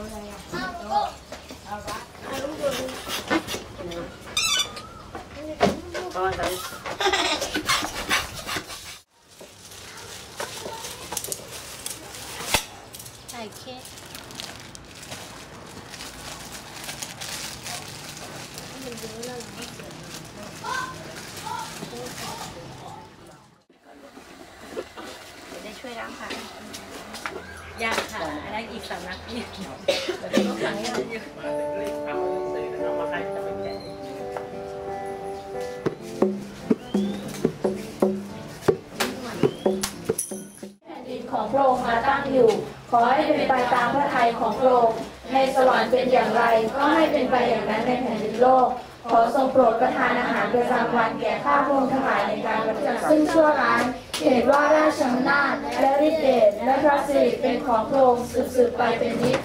ถ่ายเค้กเดี๋ ยวได้ช่วยล้างผักค่ะอันนั้นอีกสำนักอีกเดี๋ยวต้องสั่งให้เราอยู่ของพระองค์มาตั้งอยู่ ขอให้เป็นไปตามพระทัยของพระองค์ ในสวรรค์เป็นอย่างไร ก็ให้เป็นไปอย่างนั้นในแผ่นดินโลก ขอทรงโปรดประทานอาหารประจำวันแก่ข้าพงค์ทั้งหลายในการปฏิบัติซึ่งชั่วร้ายเหตุว่าราชอำนาจและฤทธิเดชและพระสิริเป็นของพระองค์สืบๆไปเป็นนิจ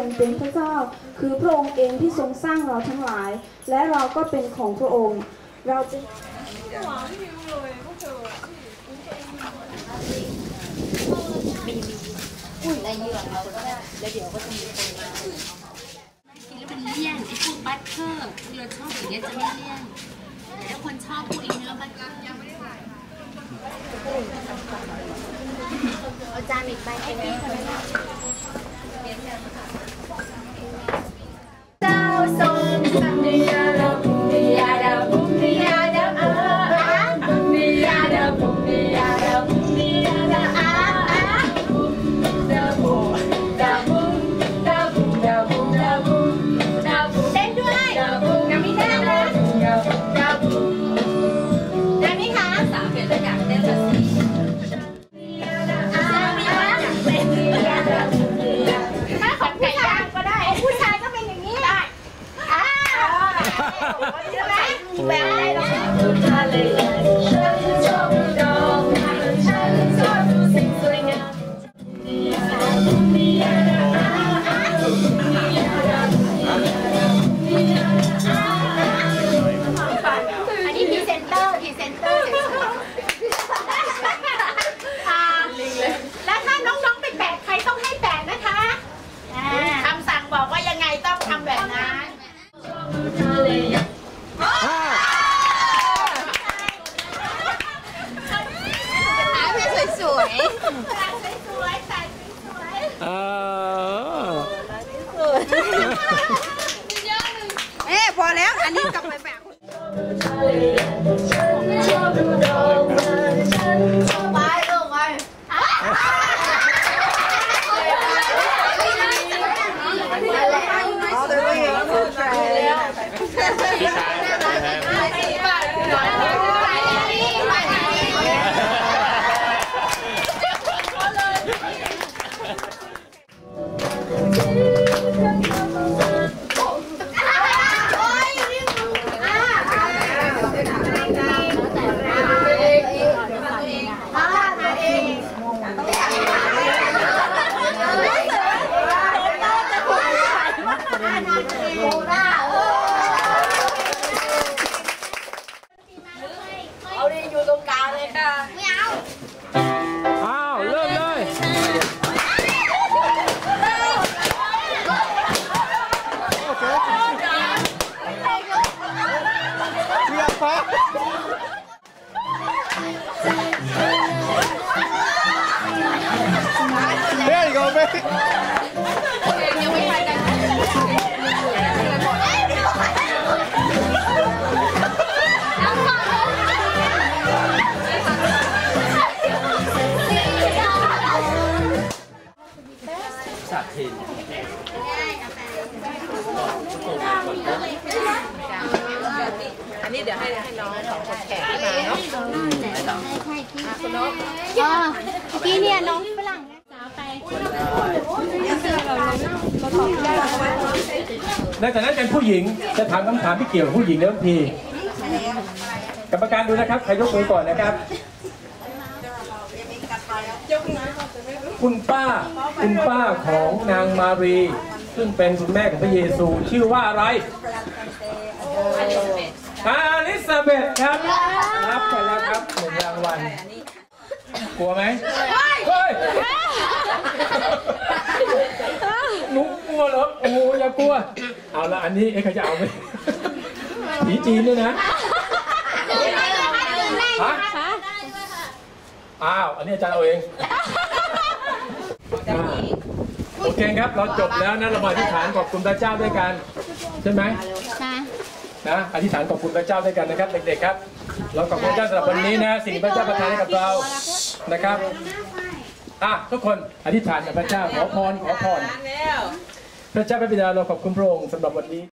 รงเป็นพระเจ้า คือพระองค์เองที่ทรงสร้างเราทั้งหลาย และเราก็เป็นของพระองค์ เราจะได้เยอะเราก็ได้แล้วเดี๋ยวก็จะมีคนมากินแล้วมันเลี่ยนไอ้พวกบัตเตอร์ที่เราชอบอย่างเงี้ยจะไม่เลี่ยนแต่ถ้าคนชอบพวกอ้เนื้อบัตเตอร์ยังไม่ได้ถ่ายเอาจานอีกใบไอ้พี่คนนั้นเจ้า ทร ใช่ สัตว์เห็อันนี้เดี๋ยวให้ให้น้องสองคนแขกมาเนาะใช่ใช่พี่น้อพี่เนี่ยน้องฝรั่ ในฐานะเป็นผู้หญิงจะถามคำถามที่เกี่ยวกับผู้หญิงเริ่มทีกรรมการดูนะครับ ใครยกมือก่อนนะครับ คุณป้าคุณป้าของนางมารี ซึ่งเป็นคุณแม่ของพระเยซูชื่อว่าอะไรอาลิซาเบธครับ รับไปแล้วครับหนึ่งรางวัลกลัวไหมเฮ้ยหนูกลัวเหร อโอ้โหอย่ากลัว เอาละอันนี้เอ๊ะใครจะเอาไหมผีจีนด้วยนะฮะอ้าวอันนี้อาจารย์เอาเองอ่าโอเคครับ เราจบแล้วนะเรามาอธิษฐานขอบคุณพระเจ้าด้วยกัน ใช่ไหมค่ะนะอธิษฐานขอบคุณพระเจ้าด้วยกันนะครับ เด็กๆครับ เราขอบคุณพระเจ้าสำหรับวันนี้นะสิ่งที่พระเจ้าประทานให้กับเรานะครับอะทุกคนอธิษฐานกับพระเจ้าขอพรขอพร พระเจ้าพระบิดาเราขอบคุณพระองค์สำหรับวันนี้